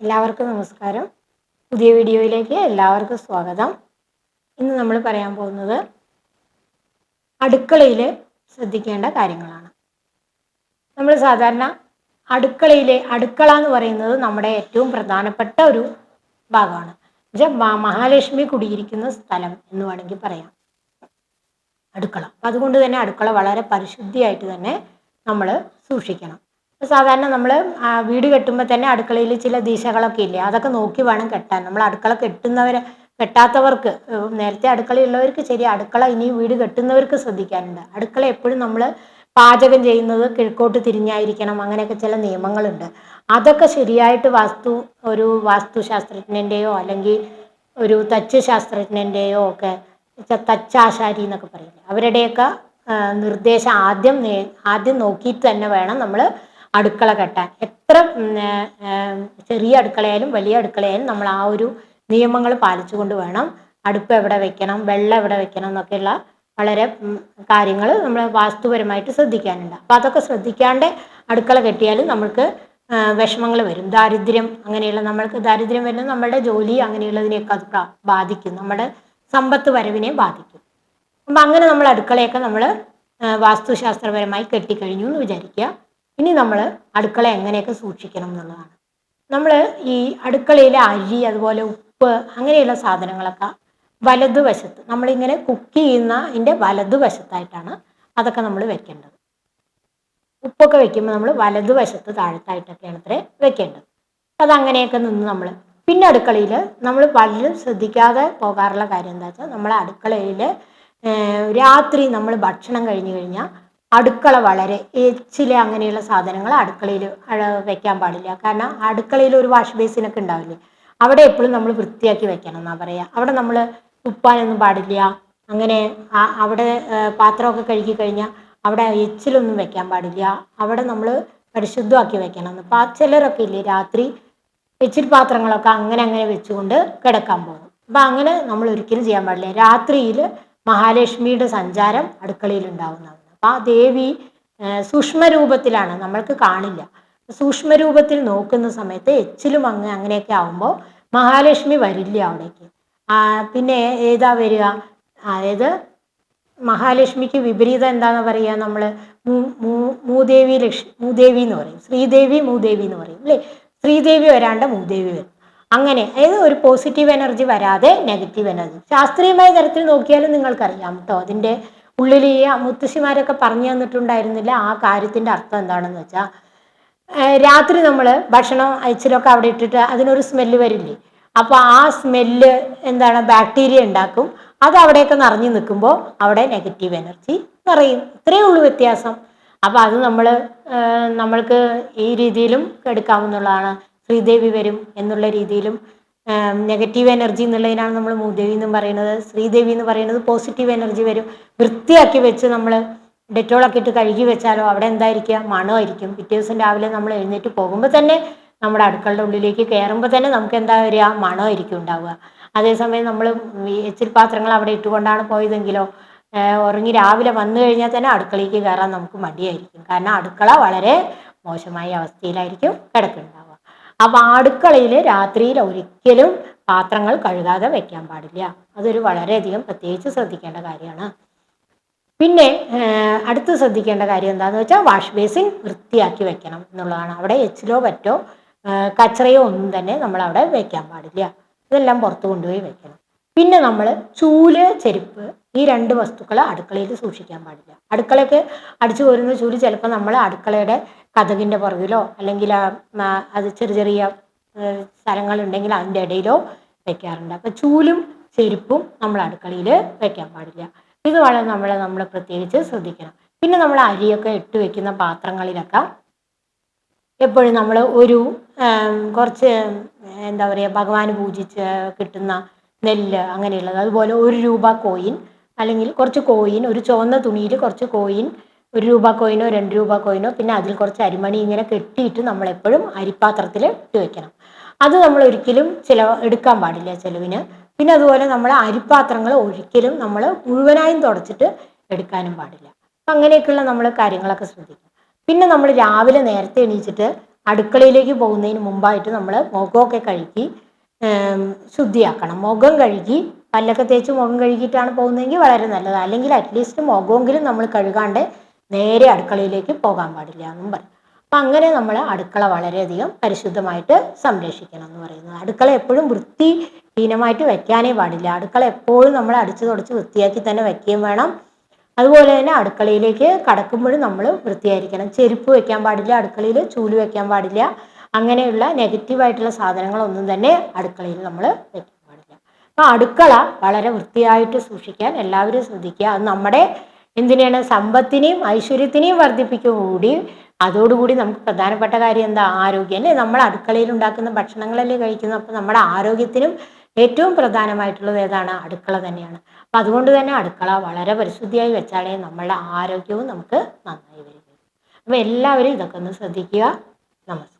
എല്ലാവർക്കും നമസ്കാരം. പുതിയ വീഡിയോയിലേക്ക് എല്ലാവർക്കും സ്വാഗതം. ഇന്ന് നമ്മൾ പറയാൻ പോകുന്നത് അടുക്കളയിൽ ശ്രദ്ധിക്കേണ്ട കാര്യങ്ങളാണ്. നമ്മൾ സാധാരണ അടുക്കളയിലെ അടുക്കള എന്ന് പറയുന്നത് നമ്മുടെ ഏറ്റവും പ്രധാനപ്പെട്ട ഒരു ഭാഗമാണ്. മഹാലക്ഷ്മി കുടിയിരിക്കുന്ന സ്ഥലം എന്ന് വേണമെങ്കിൽ പറയാം. അടുക്കള. അതുകൊണ്ട് തന്നെ അടുക്കള വളരെ പരിശുദ്ധിയായിട്ട് തന്നെ നമ്മൾ സൂക്ഷിക്കണം. സാധാരണ നമ്മൾ വീട് കെട്ടുമ്പോൾ തന്നെ അടുക്കളയിൽ ചില ദിശകളൊക്കെ ഇല്ലേ? അതൊക്കെ നോക്കി വേണം കെട്ടാൻ. നമ്മൾ അടുക്കള കെട്ടുന്നവർ കെട്ടാത്തവർക്ക് നേരത്തെ അടുക്കളയുള്ളവർക്ക് ശരി അടുക്കള ഇനി വീട് കെട്ടുന്നവർക്ക് ശ്രദ്ധിക്കാനുണ്ട്. അടുക്കള എപ്പോഴും നമ്മൾ പാചകം ചെയ്യുന്നത് കിഴക്കോട്ട് തിരിഞ്ഞായിരിക്കണം അങ്ങനെയൊക്കെ ചില നിയമങ്ങളുണ്ട്. അതൊക്കെ ശരിയായിട്ട് വാസ്തു ഒരു വാസ്തുശാസ്ത്രജ്ഞന്റെയോ അല്ലെങ്കിൽ ഒരു തച്ച് ശാസ്ത്രജ്ഞന്റെയോ ഒക്കെ തച്ചാശാരി എന്നൊക്കെ പറയില്ലേ? അവരുടെയൊക്കെ നിർദ്ദേശം ആദ്യം ആദ്യം നോക്കിയിട്ട് തന്നെ വേണം നമ്മൾ അടുക്കള കെട്ടാൻ. എത്ര ചെറിയ അടുക്കളയായാലും വലിയ അടുക്കളയായാലും നമ്മൾ ആ ഒരു നിയമങ്ങൾ പാലിച്ചുകൊണ്ട് വേണം. അടുപ്പ് എവിടെ വെക്കണം വെള്ളം എവിടെ വെക്കണം എന്നൊക്കെയുള്ള വളരെ കാര്യങ്ങൾ നമ്മൾ വാസ്തുപരമായിട്ട് ശ്രദ്ധിക്കാനുണ്ട്. അപ്പോൾ അതൊക്കെ ശ്രദ്ധിക്കാണ്ട് അടുക്കള കെട്ടിയാൽ നമുക്ക് വിഷമങ്ങൾ വരും. ദാരിദ്ര്യം അങ്ങനെയുള്ള നമ്മൾക്ക് ദാരിദ്ര്യം വരുന്നത് നമ്മുടെ ജോലി അങ്ങനെയുള്ളതിനെയൊക്കെ അത് ബാധിക്കും. നമ്മുടെ സമ്പത്ത് വരവിനെ ബാധിക്കും. അപ്പം അങ്ങനെ നമ്മൾ അടുക്കളയൊക്കെ നമ്മൾ വാസ്തുശാസ്ത്രപരമായി കെട്ടിക്കഴിഞ്ഞു എന്ന് വിചാരിക്കുക. ഇനി നമ്മൾ അടുക്കള എങ്ങനെയൊക്കെ സൂക്ഷിക്കണം എന്നുള്ളതാണ്. നമ്മൾ ഈ അടുക്കളയിലെ അരി അതുപോലെ ഉപ്പ് അങ്ങനെയുള്ള സാധനങ്ങളൊക്കെ വലതുവശത്ത് നമ്മളിങ്ങനെ കുക്ക് ചെയ്യുന്ന അതിന്റെ വലതുവശത്തായിട്ടാണ് അതൊക്കെ നമ്മൾ വെക്കേണ്ടത്. ഉപ്പൊക്കെ വെക്കുമ്പോൾ നമ്മൾ വലതുവശത്ത് താഴത്തായിട്ടൊക്കെയാണ് അത്രേ വെക്കേണ്ടത്. അത് അങ്ങനെയൊക്കെ നിന്ന് നമ്മൾ പിന്നെ അടുക്കളയിൽ നമ്മൾ പലരും ശ്രദ്ധിക്കാതെ പോകാറുള്ള കാര്യം എന്താ വെച്ചാൽ നമ്മൾ അടുക്കളയിൽ രാത്രി നമ്മൾ ഭക്ഷണം കഴിഞ്ഞു കഴിഞ്ഞാൽ അടുക്കള വളരെ എച്ചിൽ അങ്ങനെയുള്ള സാധനങ്ങൾ അടുക്കളയിൽ വെക്കാൻ പാടില്ല. കാരണം അടുക്കളയിൽ ഒരു വാഷ് ബേസിനൊക്കെ ഉണ്ടാവില്ലേ? അവിടെ എപ്പോഴും നമ്മൾ വൃത്തിയാക്കി വെക്കണം എന്നാ പറയാ. അവിടെ നമ്മൾ ഉപ്പാനൊന്നും പാടില്ല. അങ്ങനെ അവിടെ പാത്രമൊക്കെ കഴുകി കഴിഞ്ഞാൽ അവിടെ എച്ചിലൊന്നും വെക്കാൻ പാടില്ല. അവിടെ നമ്മൾ പരിശുദ്ധമാക്കി വെക്കണം. എന്ന് അപ്പം ചിലരൊക്കെ ഇല്ലേ രാത്രി എച്ചിൽ പാത്രങ്ങളൊക്കെ അങ്ങനെ അങ്ങനെ വെച്ചുകൊണ്ട് കിടക്കാൻ പോകും. അപ്പം അങ്ങനെ നമ്മൾ ഒരിക്കലും ചെയ്യാൻ പാടില്ല. രാത്രിയിൽ മഹാലക്ഷ്മിയുടെ സഞ്ചാരം അടുക്കളയിൽ ഉണ്ടാവുന്നതാണ്. ആ ദേവി സൂക്ഷ്മരൂപത്തിലാണ്. നമ്മൾക്ക് കാണില്ല. സൂക്ഷ്മരൂപത്തിൽ നോക്കുന്ന സമയത്ത് എച്ചിലും അങ്ങ് അങ്ങനെയൊക്കെ ആവുമ്പോൾ മഹാലക്ഷ്മി വരില്ല അവിടേക്ക്. പിന്നെ ഏതാ വരിക? അതായത് മഹാലക്ഷ്മിക്ക് വിപരീതം എന്താണെന്ന് പറയുക നമ്മൾ മൂദേവി ലക്ഷ്മി മൂദേവി എന്ന് പറയും. ശ്രീദേവി മൂദേവി എന്ന് പറയും അല്ലേ? ശ്രീദേവി വരാണ്ട് മൂദേവി വരും. അങ്ങനെ അതായത് ഒരു പോസിറ്റീവ് എനർജി വരാതെ നെഗറ്റീവ് എനർജി ശാസ്ത്രീയമായ തരത്തിൽ നോക്കിയാലും നിങ്ങൾക്കറിയാം കേട്ടോ അതിന്റെ ഉള്ളിൽ ഈ മുത്തശ്ശിമാരൊക്കെ പറഞ്ഞു തന്നിട്ടുണ്ടായിരുന്നില്ല. ആ കാര്യത്തിന്റെ അർത്ഥം എന്താണെന്ന് വെച്ചാൽ രാത്രി നമ്മൾ ഭക്ഷണം അയച്ചിലൊക്കെ അവിടെ ഇട്ടിട്ട് അതിനൊരു സ്മെല്ല് വരില്ലേ? അപ്പോൾ ആ സ്മെല്ല് എന്താണ് ബാക്ടീരിയ ഉണ്ടാക്കും. അത് അവിടെയൊക്കെ നിറഞ്ഞു നിൽക്കുമ്പോൾ അവിടെ നെഗറ്റീവ് എനർജി നിറയും. ഇത്രയേ ഉള്ളൂ വ്യത്യാസം. അപ്പോൾ അത് നമ്മൾ നമ്മൾക്ക് ഈ രീതിയിലും എടുക്കാവുന്നതാണ്. ശ്രീദേവി വരും എന്നുള്ള രീതിയിലും നെഗറ്റീവ് എനർജി എന്നുള്ളതിനാണ് നമ്മൾ മൂദേവി എന്നും പറയുന്നത്. ശ്രീദേവി എന്ന് പറയുന്നത് പോസിറ്റീവ് എനർജി വരും. വൃത്തിയാക്കി വെച്ച് നമ്മൾ ഡെറ്റോളൊക്കെ ഇട്ട് കഴുകി വെച്ചാലോ അവിടെ എന്തായിരിക്കുക? മണമായിരിക്കും. പിറ്റേ ദിവസം രാവിലെ നമ്മൾ എഴുന്നേറ്റ് പോകുമ്പോൾ തന്നെ നമ്മുടെ അടുക്കളുടെ ഉള്ളിലേക്ക് കയറുമ്പോൾ തന്നെ നമുക്ക് എന്താ വരിക? മണമായിരിക്കും ഉണ്ടാവുക. അതേസമയം നമ്മൾ എച്ചിൽ പാത്രങ്ങൾ അവിടെ ഇട്ടുകൊണ്ടാണ് പോയതെങ്കിലോ ഉറങ്ങി രാവിലെ വന്നു കഴിഞ്ഞാൽ തന്നെ അടുക്കളയ്ക്ക് കയറാൻ നമുക്ക് മടിയായിരിക്കും. കാരണം അടുക്കള വളരെ മോശമായ അവസ്ഥയിലായിരിക്കും കിടക്കുന്നുണ്ടാവുക അപ്പോൾ അടുക്കളയിൽ രാത്രിയിൽ ഒരിക്കലും പാത്രങ്ങൾ കഴുകാതെ വെക്കാൻ പാടില്ല. അതൊരു വളരെയധികം പ്രത്യേകിച്ച് ശ്രദ്ധിക്കേണ്ട കാര്യമാണ്. പിന്നെ അടുത്ത് ശ്രദ്ധിക്കേണ്ട കാര്യം എന്താണെന്ന് വെച്ചാൽ വാഷ് ബേസിൻ വൃത്തിയാക്കി വെക്കണം എന്നുള്ളതാണ്. അവിടെ എച്ചിലോ പറ്റോ കച്ചറയോ ഒന്നും തന്നെ നമ്മൾ അവിടെ വെക്കാൻ പാടില്ല. ഇതെല്ലാം പുറത്ത് കൊണ്ടുപോയി വെക്കണം. പിന്നെ നമ്മൾ ചൂൽ ചെരുപ്പ് ഈ രണ്ട് വസ്തുക്കൾ അടുക്കളയിൽ സൂക്ഷിക്കാൻ പാടില്ല. അടുക്കളയ്ക്ക് അടിച്ചു പോരുന്ന ചൂൽ ചിലപ്പോൾ നമ്മൾ അടുക്കളയുടെ കഥകിന്റെ പുറകിലോ അല്ലെങ്കിൽ അത് ചെറിയ ചെറിയ സ്ഥലങ്ങളുണ്ടെങ്കിൽ അതിന്റെ ഇടയിലോ വെക്കാറുണ്ട്. അപ്പം ചൂലും ചെരുപ്പും നമ്മൾ അടുക്കളയിൽ വെക്കാൻ പാടില്ല. ഇത് വളരെ നമ്മൾ നമ്മൾ പ്രത്യേകിച്ച് ശ്രദ്ധിക്കണം. പിന്നെ നമ്മൾ അരിയൊക്കെ ഇട്ട് വെക്കുന്ന പാത്രങ്ങളിലൊക്കെ എപ്പോഴും നമ്മൾ ഒരു കുറച്ച് എന്താ പറയുക ഭഗവാൻ പൂജിച്ച് കിട്ടുന്ന നെല്ല് അങ്ങനെയുള്ളത്. അതുപോലെ ഒരു രൂപ കോയിൻ അല്ലെങ്കിൽ കുറച്ച് കോയിൻ ഒരു ചുവന്ന തുണിയിൽ കുറച്ച് കോയിൻ ഒരു രൂപ കോയിനോ രണ്ട് രൂപ കോയിനോ പിന്നെ അതിൽ കുറച്ച് അരിമണി ഇങ്ങനെ കെട്ടിയിട്ട് നമ്മൾ എപ്പോഴും അരിപ്പാത്രത്തിൽ ഇട്ട് വെക്കണം. അത് നമ്മൾ ഒരിക്കലും ചില എടുക്കാൻ പാടില്ല ചിലവിന്. പിന്നെ അതുപോലെ നമ്മൾ അരിപ്പാത്രങ്ങൾ ഒരിക്കലും നമ്മൾ മുഴുവനായും തുടച്ചിട്ട് എടുക്കാനും പാടില്ല. അപ്പം അങ്ങനെയൊക്കെയുള്ള നമ്മൾ കാര്യങ്ങളൊക്കെ ശ്രദ്ധിക്കണം. പിന്നെ നമ്മൾ രാവിലെ നേരത്തെ എണീച്ചിട്ട് അടുക്കളയിലേക്ക് പോകുന്നതിന് മുമ്പായിട്ട് നമ്മൾ മുഖമൊക്കെ കഴുകി ശുദ്ധിയാക്കണം. മുഖം കഴുകി പല്ലൊക്കെ തേച്ച് മുഖം കഴുകിയിട്ടാണ് പോകുന്നതെങ്കിൽ വളരെ നല്ലത്. അല്ലെങ്കിൽ അറ്റ്ലീസ്റ്റ് മുഖമെങ്കിലും നമ്മൾ കഴുകാണ്ട് നേരെ അടുക്കളയിലേക്ക് പോകാൻ പാടില്ല എന്നും പറയും അപ്പം അങ്ങനെ നമ്മൾ അടുക്കള വളരെയധികം പരിശുദ്ധമായിട്ട് സംരക്ഷിക്കണം എന്ന് പറയുന്നത്. അടുക്കള എപ്പോഴും വൃത്തി വൃത്തിഹീനമായിട്ട് വെക്കാനേ പാടില്ല. അടുക്കള എപ്പോഴും നമ്മൾ അടിച്ചു തുടച്ച് വൃത്തിയാക്കി തന്നെ വെക്കുകയും വേണം. അതുപോലെ തന്നെ അടുക്കളയിലേക്ക് കടക്കുമ്പോഴും നമ്മൾ വൃത്തിയായിരിക്കണം. ചെരുപ്പ് വെക്കാൻ പാടില്ല അടുക്കളയിൽ ചൂൽ വെക്കാൻ പാടില്ല. അങ്ങനെയുള്ള നെഗറ്റീവായിട്ടുള്ള സാധനങ്ങളൊന്നും തന്നെ അടുക്കളയിൽ നമ്മൾ വെക്കാൻ പാടില്ല. അപ്പോൾ അടുക്കള വളരെ വൃത്തിയായിട്ട് സൂക്ഷിക്കാൻ എല്ലാവരും ശ്രദ്ധിക്കുക. അത് നമ്മുടെ എന്തിനാണ്? സമ്പത്തിനെയും ഐശ്വര്യത്തിനെയും വർദ്ധിപ്പിക്കുക കൂടി. അതോടുകൂടി നമുക്ക് പ്രധാനപ്പെട്ട കാര്യം എന്താ? ആരോഗ്യം അല്ലേ? നമ്മൾ അടുക്കളയിൽ ഉണ്ടാക്കുന്ന ഭക്ഷണങ്ങളല്ലേ കഴിക്കുന്നത്. അപ്പോൾ നമ്മുടെ ആരോഗ്യത്തിനും ഏറ്റവും പ്രധാനമായിട്ടുള്ളത് ഏതാണ്? അടുക്കള തന്നെയാണ്. അപ്പം അതുകൊണ്ട് തന്നെ അടുക്കള വളരെ പരിശുദ്ധിയായി വെച്ചാലേ നമ്മളുടെ ആരോഗ്യവും നമുക്ക് നന്നായി വരികയുള്ളൂ അപ്പോൾ എല്ലാവരും ഇതൊക്കെ ഒന്ന് ശ്രദ്ധിക്കുക. നമസ്കാരം